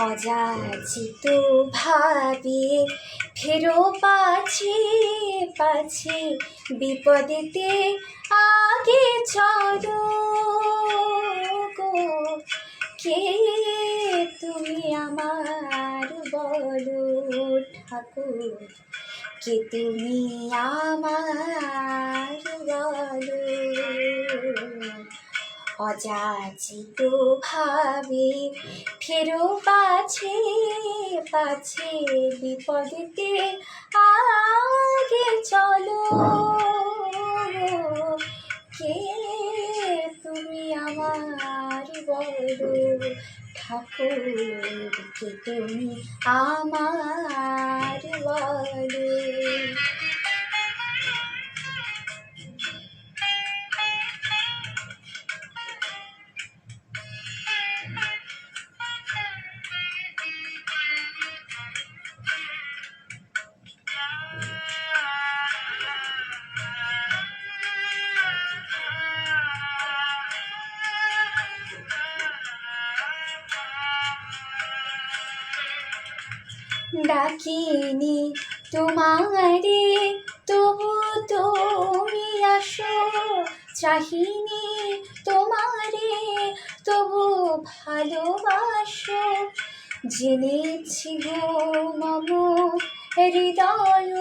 অযাচিত ভাবে ফেরো পাছে পাছে বিপদেতে আগে চলো গো। কে তুমি আমার বলো ঠাকুর? কে তুমি আমার বলো? অযাচিত ভাবে, ফেরো পাছে পাছে বিপদেতে আগে চলো। কে তুমি আমার বলো ঠাকুর? কে তুমি আমার বলো ডাকিনি তোমারে, তবু তুমি আসো। চাহিনি তোমারে, তবু ভালোবাসো। জেনেছি গো মম, হৃদয়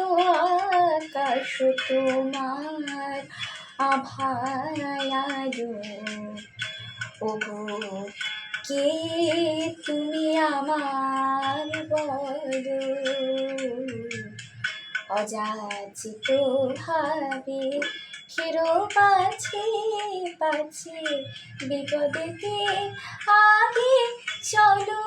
আকাশ তোমার আভায়ালো ওগো কে তুমি আমার বলো? অযাচিত ভাবে ফেরো পাছে পাছে বিপদেতে আগে চলো।